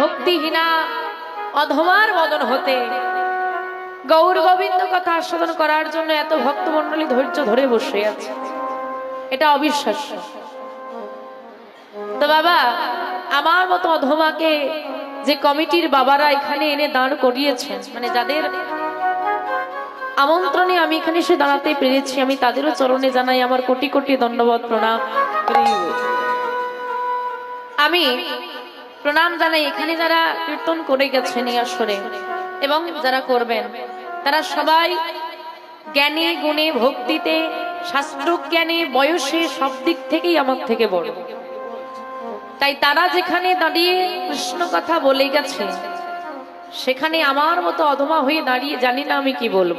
ভক্তিহীনা, অধমার বদন হতে। গৌর গোবিন্দ কথা আস্বাদন করার জন্য এত ভক্তমণ্ডলী ধৈর্য ধরে বসে আছে। এটা অবিশ্বাস্য। তো বাবা, আমার মতো অধমাকে যে কমিটির বাবারা এখানে এনে দাঁড় করিয়েছেন মানে যাদের আমন্ত্রণে আমি এখানে এসে দাঁড়াতে পেরেছি, আমি তাদেরও চরণে জানাই আমার কোটি কোটি দণ্ডবত প্রণাম। আমি প্রণাম জানাই এখানে যারা কীর্তন করে গেছেন এই আসরে এবং যারা করবেন তারা সবাই জ্ঞানে গুণে ভক্তিতে শাস্ত্রজ্ঞানে বয়সে সব দিক থেকেই আমার থেকে বড়। তাই তারা যেখানে দাঁড়িয়ে কৃষ্ণ কথা বলে গেছে সেখানে আমার মতো অধমা হয়ে দাঁড়িয়ে জানি না আমি কি বলব।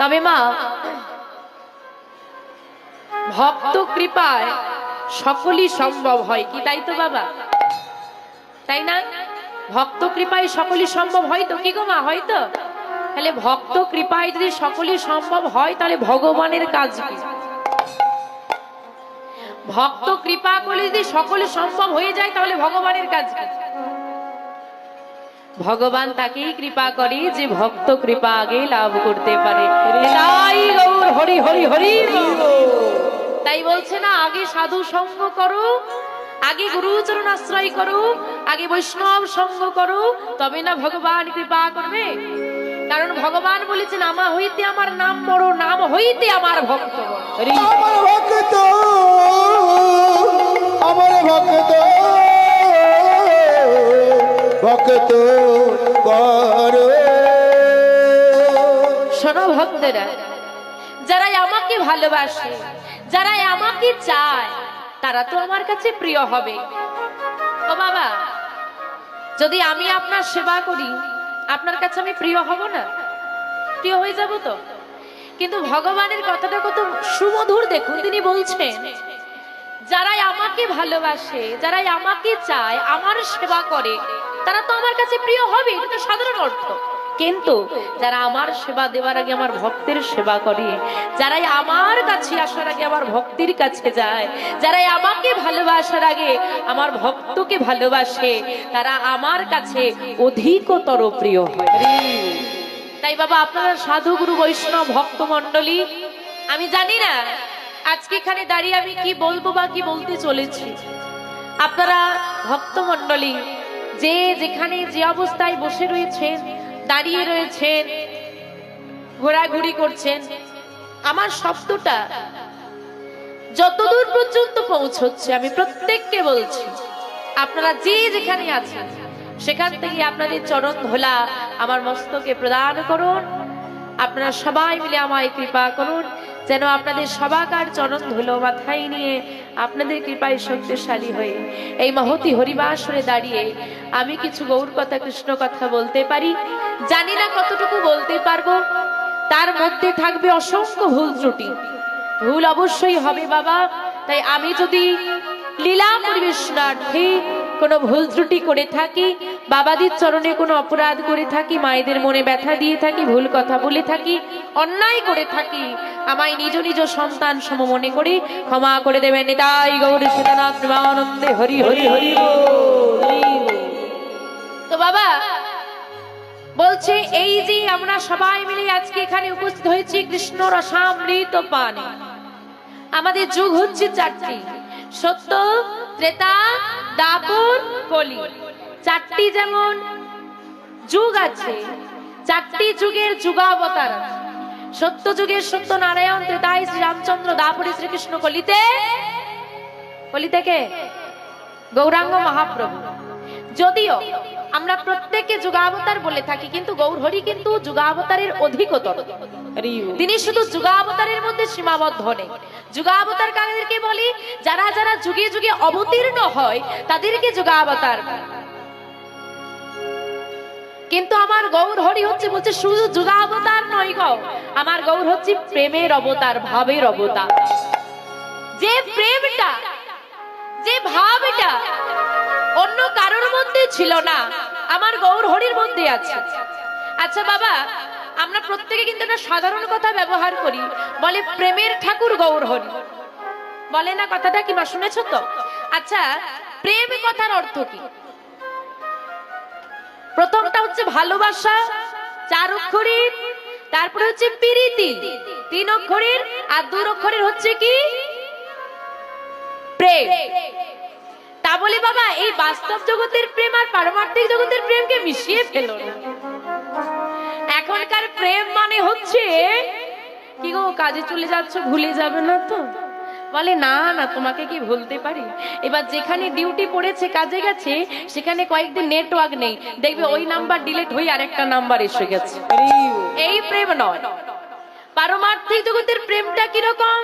তবে মা ভক্ত কৃপায় সকলই সম্ভব হয়। কি তাই তো বাবা? তাই না? ভক্ত কৃপায় সকলই সম্ভব হয় তো? কি গো মা, হয় তো? তাহলে ভক্ত কৃপায় যদি সকলই সম্ভব হয়, তাহলে ভগবানের কাজ কি? ভক্ত কৃপা করলে যদি সকলে সম্ভব হয়ে যায়, তাহলে ভগবানের কাজ কি? ভগবান তাকেই কৃপা করে যে ভক্ত কৃপা আগে লাভ করতে পারে। হরি হরি হরি। তাই বলছে না আগে সাধু সঙ্গ করো আগে গুরুচরণ আশ্রয় করো আগে বৈষ্ণব সঙ্গ করো তবে না ভগবান কৃপা করবে। কারণ ভগবান বলেছেন আমা হইতে আমার নাম বড় নাম হইতে আমার ভক্ত। আমার ভক্ত আমার ভক্ত ভক্ত শোনো ভক্তেরা যারা আমাকে ভালোবাসে যারা আমাকে চায়, তারা তো আমার কাছে প্রিয় হবে। ও বাবা, যদি আমি আপনার সেবা করি, আপনার কাছে আমি প্রিয় হব না? প্রিয় হয়ে যাব তো? কিন্তু ভগবানের কথাটা কত সুমধুর দেখুন, তিনি বলছেন, যারাই আমাকে ভালোবাসে, যারাই আমাকে চায়, আমার সেবা করে, তারা তো আমার কাছে প্রিয় হবে তো সাধারণ অর্থ। কিন্তু যারা আমার সেবা দেওয়ার আগে আমার ভক্তের সেবা করে, যারাই আমার কাছে আসার আগে আমার ভক্তির কাছে যায়, যারাই আমাকে ভালোবাসার আগে আমার ভক্তকে ভালোবাসে, তারা আমার কাছে অধিকতর প্রিয় হয়। তাই বাবা, আপনারা সাধু গুরু বৈষ্ণব ভক্ত মন্ডলী আমি জানি না আজকে এখানে দাঁড়িয়ে আমি কি বলব বা কি বলতে চলেছি। আপনারা ভক্ত মন্ডলী যে যেখানে যে অবস্থায় বসে রয়েছেন দাঁড়িয়ে রয়েছেন, ঘোরাঘুরি করছেন। আমার শব্দটা যতদূর পর্যন্ত পৌঁছচ্ছে, আমি প্রত্যেককে বলছি, আপনারা যে যেখানে আছেন, সেখান থেকে আপনাদের চরণ ধোলা আমার মস্তকে প্রদান করুন। আপনারা সবাই মিলে আমায় কৃপা করুন, যেন আপনাদের সবাকার চরণ ধুলো মাথায় নিয়ে আপনাদের কৃপায় শক্তিশালী হয়ে এই মহতি হরিবাসরে দাঁড়িয়ে আমি কিছু গৌর কথা, কৃষ্ণ কথা বলতে পারি। জানি না কতটুকু বলতে পারব। তার মধ্যে থাকবে অসংখ্য ভুল ত্রুটি। ভুল অবশ্যই হবে বাবা। তাই আমি যদি লীলা পরিবেশনার্থে কোনো ভুল ত্রুটি করে থাকি, বাবাদির চরণে কোনো অপরাধ করে থাকি, মায়েদের মনে ব্যথা দিয়ে থাকি, ভুল কথা বলে থাকি, অন্যায় করে থাকি, আমায় নিজ নিজ সন্তান সম মনে করে ক্ষমা করে দেবেন। তাই গৌরী সীতানাথ হরি হরি হরি তো বাবা, বলছে, এই যে আমরা সবাই মিলে আজকে এখানে উপস্থিত হয়েছি, কৃষ্ণ রসামৃত পানে। আমাদের যুগ হচ্ছে চারটি। সত্য ত্রেতা, দাপুর, কলি। চারটি যেমন যুগ আছে, চারটি যুগের যুগাবতার সত্য যুগের সত্য নারায়ণ ত্রেতায় শ্রীরামচন্দ্র রামচন্দ্র দাপরে শ্রীকৃষ্ণ কলিতে। কলিতে কে? গৌরাঙ্গ মহাপ্রভু। যদিও আমরা প্রত্যেককে যুগাবতার বলে থাকি কিন্তু গৌরহরি কিন্তু যুগাবতারের অধিকতর। তিনি শুধু যুগাবতারের মধ্যে সীমাবদ্ধ নেই। যুগাবতার কাদেরকে বলি যারা যারা যুগে যুগে অবতীর্ণ হয় তাদেরকে যুগাবতার কিন্তু আমার গৌর হরি হচ্ছে বলছে শুধু যুগাবতার নয় গো আমার গৌর হচ্ছে প্রেমের অবতার ভাবের অবতার। যে প্রেমটা যে ভাবটা অন্য কারোর মধ্যে ছিল না। আমার গৌর হরির মধ্যে আছে। আচ্ছা বাবা, আমরা প্রত্যেকে কিন্তু একটা সাধারণ কথা ব্যবহার করি। বলে প্রেমের ঠাকুর গৌর হরি। বলে না কথাটা কি মা শুনেছ তো? আচ্ছা প্রেম কথার অর্থ কি? প্রথমটা হচ্ছে ভালোবাসা, চার অক্ষরীর, তারপরে হচ্ছে প্রীতি, তিন অক্ষরীর আর দু অক্ষরের হচ্ছে কি? প্রেম। তা বলে বাবা এই বাস্তব জগতের প্রেম আর পারমার্থিক জগতের প্রেমকে মিশিয়ে ফেলো না। এখনকার প্রেম মানে হচ্ছে কি গো কাজে চলে যাচ্ছ ভুলে যাবে না তো? বলে না না তোমাকে কি ভুলতে পারি? এবার যেখানে ডিউটি পড়েছে কাজে গেছে সেখানে কয়েকদিন নেটওয়ার্ক নেই। দেখবে ওই নাম্বার ডিলিট হয়ে আরেকটা নাম্বার এসে গেছে। এই প্রেম নয়। পারমার্থিক জগতের প্রেমটা কীরকম?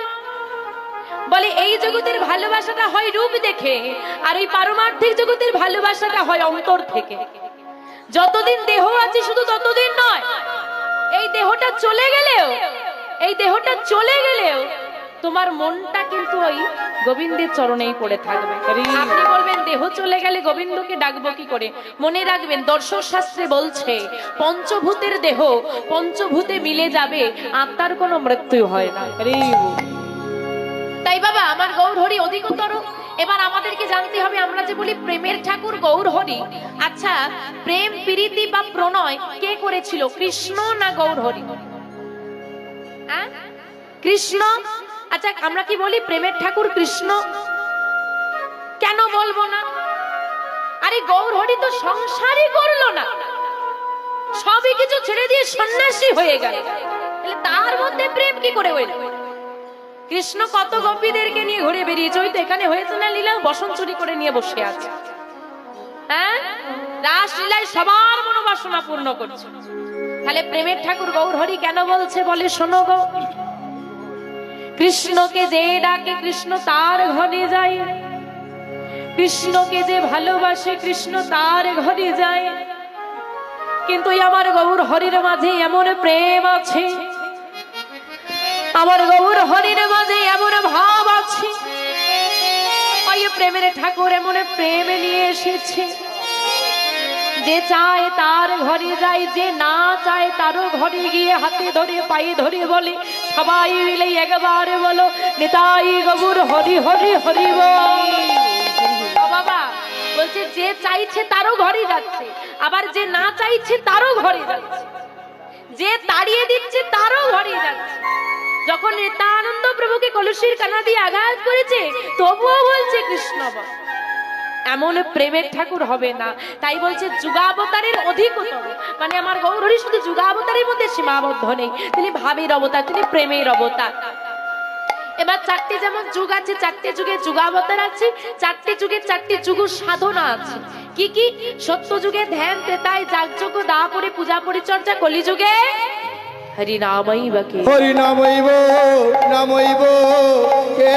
বলে এই জগতের ভালোবাসাটা হয় রূপ দেখে আর এই পারমার্থিক জগতের ভালোবাসাটা হয় অন্তর থেকে। যতদিন দেহ আছে শুধু ততদিন নয় এই দেহটা চলে গেলেও এই দেহটা চলে গেলেও তোমার মনটা কিন্তু ওই গোবিন্দের চরণেই পড়ে থাকবে। আপনি বলবেন দেহ চলে গেলে গোবিন্দকে ডাকবো কি করে? মনে রাখবেন দর্শক শাস্ত্রে বলছে পঞ্চভূতের দেহ পঞ্চভূতে মিলে যাবে আত্মার কোনো মৃত্যু হয় না। তাই বাবা, আমার গৌর হরি অধিকতর। এবার আমাদেরকে জানতে হবে, আমরা যে বলি প্রেমের ঠাকুর গৌর হরি। আচ্ছা প্রেম, প্রীতি বা প্রণয় কে করেছিল? কৃষ্ণ না গৌর হরি? কৃষ্ণ? আচ্ছা আমরা কি বলি প্রেমের ঠাকুর কৃষ্ণ? কেন বলব না? আরে, গৌর হরি তো সংসারই করল না। সবই কিছু ছেড়ে দিয়ে সন্ন্যাসী হয়ে গেল। তার মধ্যে প্রেম কি করে হইল কৃষ্ণ কত গোপীদেরকে নিয়ে ঘুরে বেরিয়েছে? ওই তো এখানে হয়েছে না লীলা বসন্ত চুরি করে নিয়ে বসে আছে। হ্যাঁ? রাসলীলায় সবার মনোবাসনা পূর্ণ করছে। তাহলে প্রেমের ঠাকুর গৌর হরি কেন বলছে বলে শোনো গো। কৃষ্ণকে যে ডাকে কৃষ্ণ তার ঘরে যায়। কৃষ্ণকে যে ভালোবাসে কৃষ্ণ তার ঘরে যায়। কিন্তু আমার গৌর হরির মাঝে এমন প্রেম আছে আমার গৌর হরির মাঝে এমন ভাব আছে। ওই প্রেমের ঠাকুর এমন প্রেম নিয়ে এসেছে। যে চায় তার ঘরে যায়, যে না চায় তারও ঘরে গিয়ে হাতে ধরে, পায়ে ধরে বলে, সবাই মিলে একবার বলো, নেতাই গবুর হরি হরি হরি বাবা, বলছে যে চাইছে তারও ঘরে যাচ্ছে, আবার যে না চাইছে তারও ঘরে যাচ্ছে। যে তাড়িয়ে দিচ্ছে তারও ঘরে যাচ্ছে। যখন নিত্যানন্দ প্রভুকে কলসির কানা দিয়ে আঘাত করেছে, তবুও বলছে, কৃষ্ণ এমন প্রেমের ঠাকুর হবে না। তাই বলছে, যুগাবতারের অধিকতর। মানে আমার গৌরী শুধু যুগাবতারের মধ্যে সীমাবদ্ধ নেই, তিনি ভাবের অবতার, তিনি প্রেমের অবতার। এবার চারটি যেমন যুগ আছে, চারটে যুগে যুগাবতার আছে, চারটি যুগে চারটি যুগ সাধনা আছে। কি কি? সত্য যুগে ধ্যান তেতায় যাগযজ্ঞ দা পরে পূজা পরিচর্যা, কলিযুগে হরি নামই বাকে হরি নামইব নামইব কে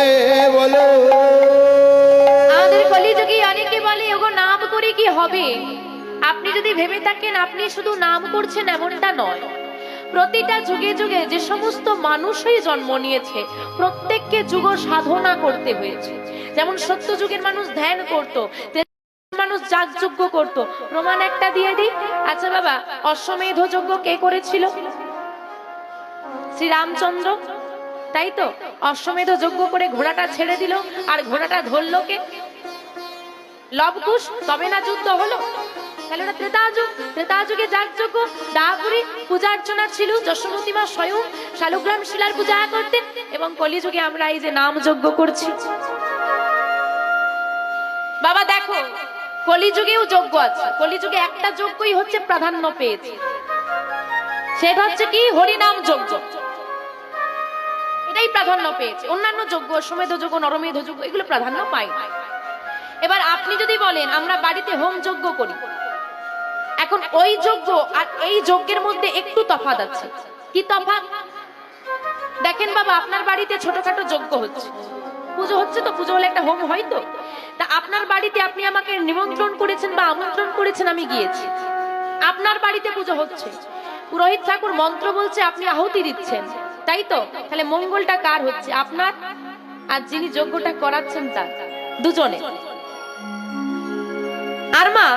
বলো? আমাদের কলিযুগে অনেকে বলে ওগো নাম করে কি হবে? আপনি যদি ভেবে থাকেন আপনি শুধু নাম করছেন এমনটা নয়। প্রতিটা যুগে যুগে যে সমস্ত মানুষই জন্ম নিয়েছে প্রত্যেককে যুগ সাধনা করতে হয়েছে। যেমন সত্য যুগের মানুষ ধ্যান করত মানুষ যাগযজ্ঞ করত। প্রমাণ একটা দিয়ে দিই। আচ্ছা বাবা অশ্বমেধ যজ্ঞ কে করেছিল? শ্রীরামচন্দ্র। তাই তো অশ্বমেধ যজ্ঞ করে ঘোড়াটা ছেড়ে দিল আর ঘোড়াটা ধরলো কে? লবকুশ, তবে না যুদ্ধ হলো? পূজা অর্চনা ছিল স্বয়ং শিলার পূজা করতেন এবং কলিযুগে আমরা এই যে নাম যজ্ঞ করছি। বাবা দেখো, কলিযুগেও যজ্ঞ আছে। কলিযুগে একটা যজ্ঞই হচ্ছে প্রাধান্য পেয়েছে। সেটা হচ্ছে কি? হরিনাম যজ্ঞ। এটাই প্রাধান্য পেয়েছে। অন্যান্য যজ্ঞ, সমেধ যজ্ঞ, নরমেধ যোগ্য এগুলো প্রাধান্য না। এবার আপনি যদি বলেন, আমরা বাড়িতে হোম যজ্ঞ করি, এখন ওই যজ্ঞ আর এই যজ্ঞের মধ্যে একটু তফাৎ আছে। কি তফাৎ? দেখেন বাবা, আপনার বাড়িতে ছোটখাটো যজ্ঞ হচ্ছে। পুজো হচ্ছে তো, পুজো হলে একটা হোম হয় তো। তা আপনার বাড়িতে আপনি আমাকে নিমন্ত্রণ করেছেন বা আমন্ত্রণ করেছেন, আমি গিয়েছি। আপনার বাড়িতে পুজো হচ্ছে। পুরোহিত ঠাকুর মন্ত্র বলছে, আপনি আহুতি দিচ্ছেন। তাই তো? তাহলে মঙ্গলটা কার হচ্ছে? আপনার? আর যিনি যজ্ঞটা করাচ্ছেন তার। দুজনে। আর মা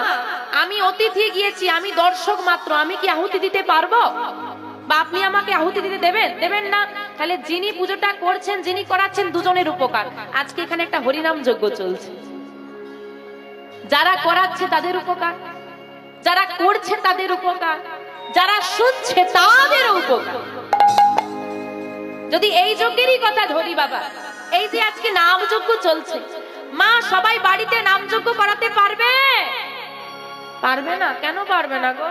আমি অতিথি গিয়েছি, আমি দর্শক মাত্র। আমি কি আহুতি দিতে পারব? বা আপনি আমাকে আহুতি দিতে দেবেন? দেবেন না? তাহলে যিনি পুজোটা করছেন, যিনি করাচ্ছেন, দুজনের উপকার। আজকে এখানে একটা হরিনাম যজ্ঞ চলছে। যারা করাচ্ছে তাদের উপকার। যারা করছে তাদের উপকার। যারা শুনছে তাদের উপকার। যদি এই যজ্ঞেরই কথা ধরি বাবা এই যে আজকে নামযজ্ঞ চলছে মা সবাই বাড়িতে নামযজ্ঞ করাতে পারবে? পারবে না? কেন পারবে না গো?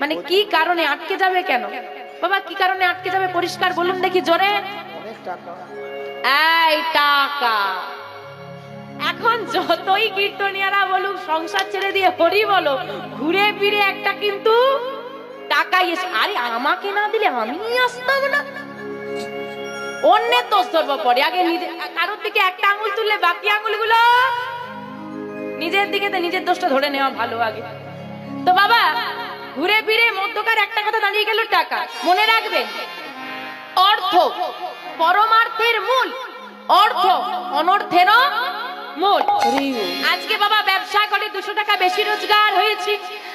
মানে কি কারণে আটকে যাবে কেন? বাবা কি কারণে আটকে যাবে পরিষ্কার বলুন দেখি জোরে। এই টাকা। এখন যতই কীর্তনিয়ারা বলুক সংসার ছেড়ে দিয়ে হরি বলো ঘুরে ফিরে একটা কিন্তু টাকাই এসে, আরে আমাকে না দিলে আমি আসতাম না। অন্যের দোষ ধরবো পরে। আগে কারোর দিকে একটা আঙুল তুললে বাকি আঙুলগুলো নিজের দিকে তো নিজের দোষটা ধরে নেওয়া ভালো আগে। তো বাবা, ঘুরে ফিরে মধ্যকার একটা কথা দাঁড়িয়ে গেল টাকা। মনে রাখবেন অর্থ। পরমার্থের মূল। অর্থ। অনর্থেরও মূল। আজকে বাবা ব্যবসা করে দুশো টাকা বেশি রোজগার হয়েছে।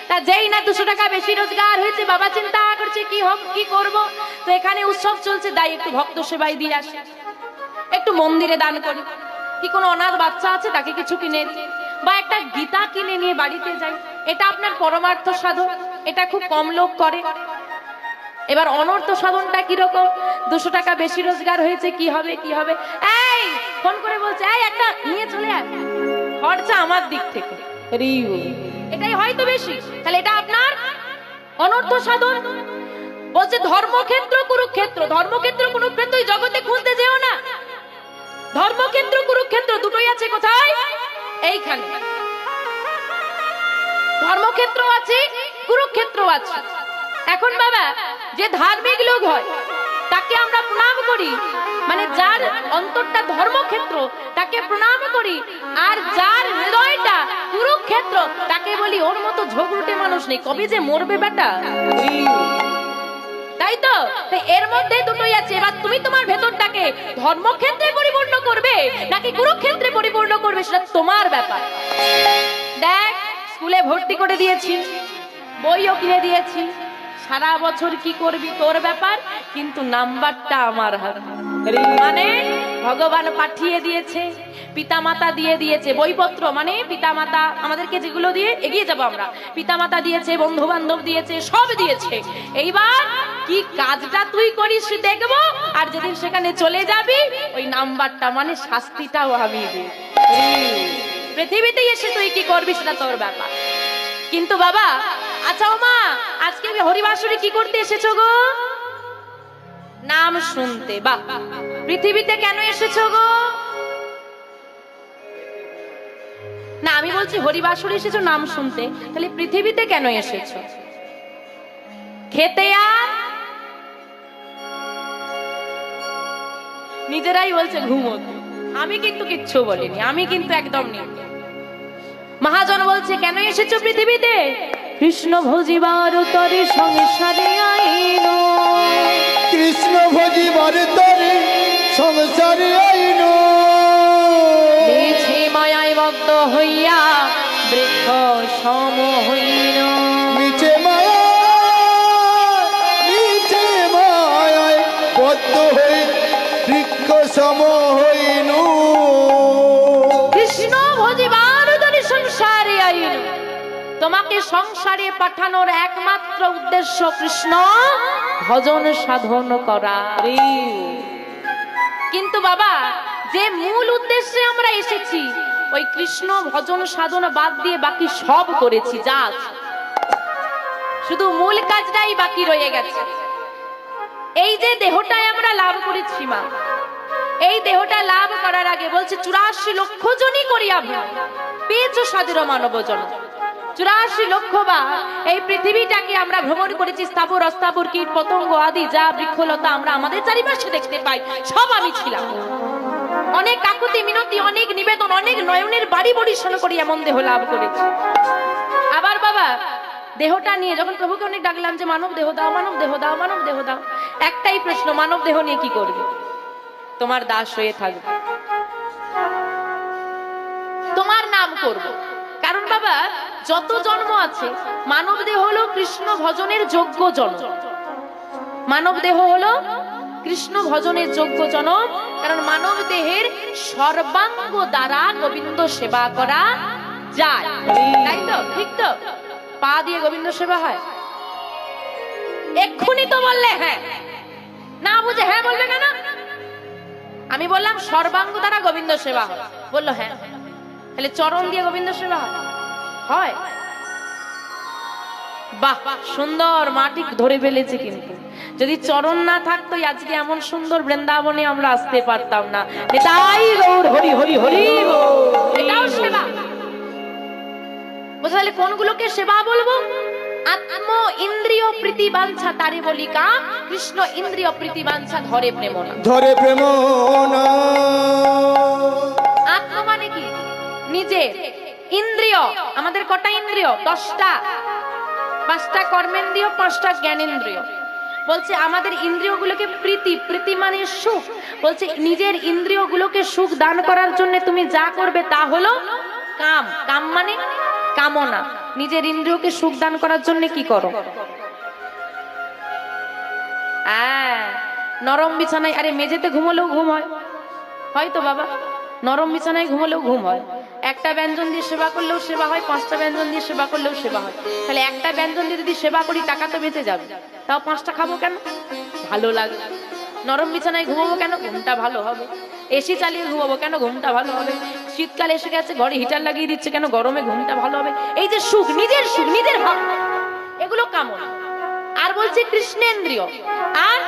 তা যেই না দুশো টাকা বেশি রোজগার হয়েছে, বাবা চিন্তা করছে, কি হোক কি করব? তো এখানে উৎসব চলছে তাই একটু ভক্ত সেবাই দিয়ে আসে। একটু মন্দিরে দান করি। কি কোনো অনাথ বাচ্চা আছে, তাকে কিছু কিনে বা একটা গীতা কিনে নিয়ে বাড়িতে যাই। এটা আপনার পরমার্থ সাধন, এটা খুব কম লোক করে। এবার অনর্থ সাধনটা কীরকম? দুশো টাকা বেশি রোজগার হয়েছে, কি হবে কি হবে? এই, ফোন করে বলছে, এই একটা, নিয়ে চলে আয়। খরচা আমার দিক থেকে। রিউ। এটাই হয়তো বেশি। তাহলে এটা আপনার অনর্থ সাধন। বলছে ধর্মক্ষেত্র, কুরুক্ষেত্র। ধর্মক্ষেত্র, কুরুক্ষেত্র এই জগতে খুঁজতে যেও না। ধর্মক্ষেত্র, কুরুক্ষেত্র দুটোই আছে কোথায়? এইখানে। ধর্মক্ষেত্র আছে কুরুক্ষেত্র আছে। এখন বাবা, যে ধার্মিক লোক হয় তাকে আমরা প্রণাম করি। মানে যার অন্তরটা ধর্মক্ষেত্র, তাকে প্রণাম করি। আর যার হৃদয়টা কুরুক্ষেত্র, তাকে বলি ওর মতো ঝগড়ুটে মানুষ নেই। কবে যে মরবে বেটা? তাই তো? এর মধ্যে দুটোই আছে। এবার তুমি তোমার ভেতরটাকে ধর্মক্ষেত্রে পরিপূর্ণ করবে, নাকি কুরুক্ষেত্রে পরিপূর্ণ করবে, সেটা তোমার ব্যাপার। দেখ, স্কুলে ভর্তি করে দিয়েছি, বইও কিনে দিয়েছি। সারা বছর কি করবি তোর ব্যাপার? কিন্তু নাম্বারটা আমার হাতে। মানে ভগবান পাঠিয়ে দিয়েছে, পিতামাতা দিয়ে দিয়েছে, বইপত্র মানে পিতামাতা আমাদেরকে যেগুলো দিয়ে এগিয়ে যাব আমরা। পিতামাতা দিয়েছে বন্ধু বান্ধব দিয়েছে, সব দিয়েছে। এইবার কি কাজটা তুই করিস দেখব, আর যেদিন সেখানে চলে যাবি, ওই নাম্বারটা মানে শাস্তিটাও আমি পৃথিবীতে এসে তুই কি করবি সেটা তোর ব্যাপার। কিন্তু বাবা আচ্ছা মা আজকে হরিবাসুরি কি করতে এসেছ গো? নাম শুনতে বা পৃথিবীতে কেন এসেছ গো? না, আমি বলছি হরিবাসুরি এসেছ, নাম শুনতে। তাহলে পৃথিবীতে কেন এসেছ? খেতে আর? নিজেরাই বলছে ঘুমোতে। আমি কিন্তু কিচ্ছু বলিনি, আমি কিন্তু একদম নেই মহাজন বলছে, কেন এসেছ পৃথিবীতে? কৃষ্ণ ভজিবার তরে সংসারে আইন। কৃষ্ণ ভজি তরে সংসারে আইন। মেছে মায়ায় মগ্ন হইয়া বৃক্ষ সম হইন। মিছে মায়া মিছে মায়ায় বদ্ধ হয়ে বৃক্ষ সম হইন। তোমাকে সংসারে পাঠানোর একমাত্র উদ্দেশ্য কৃষ্ণ ভজন সাধন করা। কিন্তু বাবা, যে মূল উদ্দেশ্যে আমরা এসেছি, ওই কৃষ্ণ ভজন সাধন বাদ দিয়ে বাকি সব করেছি যা শুধু মূল কাজটাই বাকি রয়ে গেছে। এই যে দেহটাই আমরা লাভ করেছি, মা, এই দেহটা লাভ করার আগে বলছে, চুরাশি লক্ষ জনই ভ্রমণ পেয়েছ স্বাধীন মানব চুরাশি লক্ষ বা এই পৃথিবীটাকে আমরা ভ্রমণ করেছি, স্থাবর, অস্থাবর, কীট, পতঙ্গ আদি, যা বৃক্ষলতা আমরা আমাদের চারিপাশে দেখতে পাই, সব আমি ছিলাম। অনেক কাকুতি মিনতি, অনেক নিবেদন, অনেক নয়নের বাড়ি পরিশ্রম করি, এমন দেহ লাভ করেছি। আবার বাবা, দেহটা নিয়ে যখন প্রভুকে অনেক ডাকলাম যে, মানব দেহ দাও, মানব দেহ দাও, মানব দেহ দাও। একটাই প্রশ্ন, মানব দেহ নিয়ে কি করবে? তোমার দাস হয়ে থাকবে। তোমার নাম করব। কারণ বাবা যত জন্ম আছে, মানব দেহ হলো কৃষ্ণ ভজনের যোগ্য জন্ম মানব দেহ হলো কৃষ্ণ ভজনের যোগ্য জনম কারণ মানব দেহের সর্বাঙ্গ দ্বারা গোবিন্দ সেবা করা যায়। তাই তো? ঠিক তো? পা দিয়ে গোবিন্দ সেবা হয়? এক্ষুনি তো বললে হ্যাঁ। না বুঝে হ্যাঁ বলবে কেন? আমি বললাম সর্বাঙ্গ দ্বারা গোবিন্দ সেবা হয়। বলল হ্যাঁ। তাহলে চরণ দিয়ে গোবিন্দ সেবা হয়? হয়। বাহ সুন্দর মাটি ধরে ফেলেছে কিন্তু। যদি চরণ না থাকতো আজকে এমন সুন্দর বৃন্দাবনে আমরা আসতে পারতাম না। এটাই গৌর হরি হরি হরি এটাও সেবা। পারলে কোনগুলোকে সেবা বলব? আত্ম ইন্দ্রিয় প্রীতি বাঞ্ছা তারে বলি কা কৃষ্ণ ইন্দ্রিয় প্রীতি বাঞ্ছা ধরে প্রেম না ধরে প্রেম আত্ম মানে কি? নিজে। ইন্দ্রিয়। আমাদের কটা ইন্দ্রিয়? দশটা। পাঁচটা কর্মেন্দ্রিয়, পাঁচটা জ্ঞানেন্দ্রিয়। বলছে, আমাদের ইন্দ্রিয়গুলোকে প্রীতি প্রীতি মানে সুখ। বলছে, নিজের ইন্দ্রিয়গুলোকে সুখ দান করার জন্য তুমি যা করবে তা হলো কাম। কাম মানে কামনা। নিজের ইন্দ্রিয়কে সুখ দান করার জন্য কি করো? হ্যাঁ নরম বিছানায়, আরে মেঝেতে ঘুমলেও ঘুম হয়। হয়তো বাবা, নরম বিছানায় ঘুমলেও ঘুম হয়। একটা ব্যঞ্জন দিয়ে সেবা করলেও সেবা হয়, পাঁচটা ব্যঞ্জন দিয়ে সেবা করলেও সেবা হয়। তাহলে একটা ব্যঞ্জন দিয়ে যদি সেবা করি, টাকা তো বেঁচে যাবে। তাও পাঁচটা খাব কেন? ভালো লাগে নরম বিছানায় ঘুমাবো কেন? ঘুমটা ভালো হবে। এসি চালিয়ে ঘুমাবো কেন? ঘুমটা ভালো হবে। শীতকাল এসে গেছে, ঘরে হিটার লাগিয়ে দিচ্ছে কেন? গরমে ঘুমটা ভালো হবে। এই যে সুখ, নিজের সুখ, নিজের ভাব এগুলো কামনা। আর বলছে কৃষ্ণেন্দ্রিয়। আর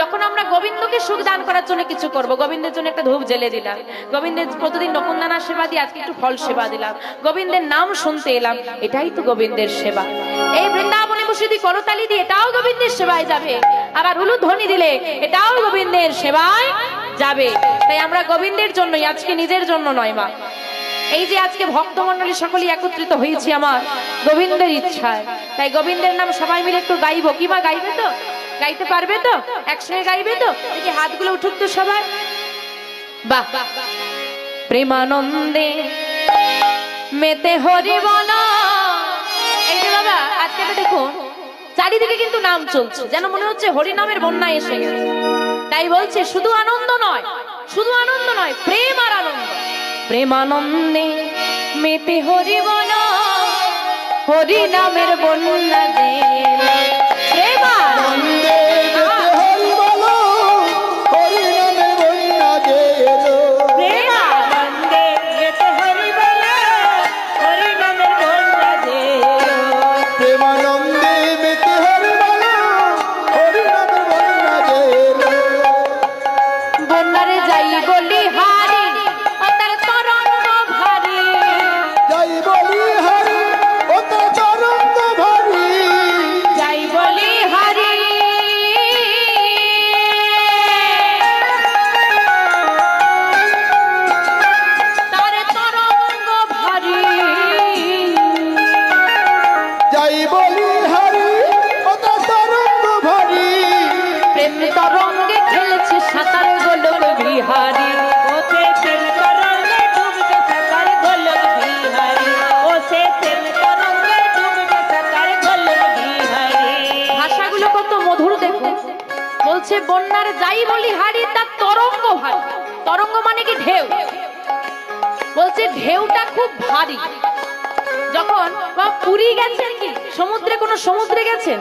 যখন আমরা গোবিন্দকে সুখ দান করার জন্য কিছু করব, গোবিন্দের জন্য একটা ধূপ জেলে দিলাম। গোবিন্দের প্রতিদিন নকুন্দানা সেবা দিয়ে আজকে একটু ফল সেবা দিলাম। গোবিন্দের নাম শুনতে এলাম, এটাই তো গোবিন্দের সেবা। এই বৃন্দাবনে বসে যদি করতালি দিয়ে এটাও গোবিন্দের সেবায় যাবে। আবার উলু ধ্বনি দিলে এটাও গোবিন্দের সেবায় যাবে। তাই আমরা গোবিন্দের জন্যই, আজকে নিজের জন্য নয় মা। এই যে আজকে ভক্তমন্ডলী সকলেই একত্রিত হয়েছি আমার, গোবিন্দের ইচ্ছায়। তাই গোবিন্দের নাম সবাই মিলে একটু গাইবো। কি বা গাইবে তো? গাইতে পারবে তো? একসঙ্গে গাইবে তো? দেখি হাতগুলো উঠুক তো সবাই। বাহ প্রেমানন্দে মেতে হরি বলা এই যে বাবা, আজকে দেখুন, চারিদিকে কিন্তু নাম চলছে। যেন মনে হচ্ছে হরি নামের বন্যা এসে গেছে। তাই বলছে, শুধু আনন্দ নয়, শুধু আনন্দ নয়, প্রেম আর আনন্দ। প্রেমানন্দে মেতে হরিবনা হরি নামের বন্যা যে ঢেউ। বলছে, ঢেউটা খুব ভারী। যখন পুরী গেছেন কি? সমুদ্রে কোনো সমুদ্রে গেছেন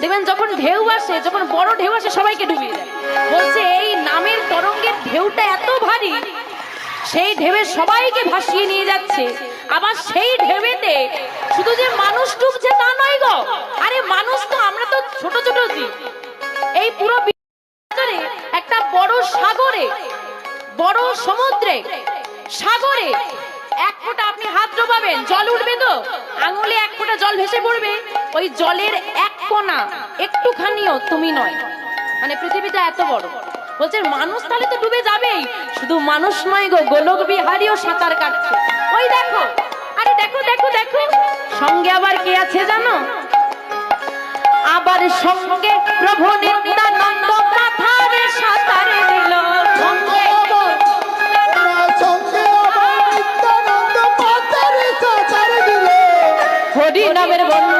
দেখবেন যখন ঢেউ আসে, যখন বড় ঢেউ আসে, সবাইকে ডুবিয়ে দেয়। বলছে, এই নামের তরঙ্গের ঢেউটা এত ভারী, সেই ঢেউয়ে সবাইকে ভাসিয়ে নিয়ে যাচ্ছে। আবার সেই ঢেউতে শুধু যে মানুষ ডুবছে তা নয় গো, আরে মানুষ তো আমরা তো ছোট ছোট জীব। এই পুরো একটা বড় সাগরে বড় সমুদ্রে, সাগরে এক ফোঁটা আপনি হাত ডোবাবেন, জল উঠবে তো? আঙুলে এক ফোঁটা জল ভেসে পড়বে। ওই জলের এক কোনা একটুখানিও তুমি নয়। মানে পৃথিবীটা এত বড়। বলছেন, মানুষ তাহলে তো ডুবে যাবেই। শুধু মানুষ নয় গো, গোলক বিহারীও সাঁতার কাটছে। ওই দেখো, আরে দেখো দেখো দেখো। সঙ্গে আবার কে আছে জানো? আবার সঙ্গে প্রভু নিত্যানন্দ গোলামের বন্ধু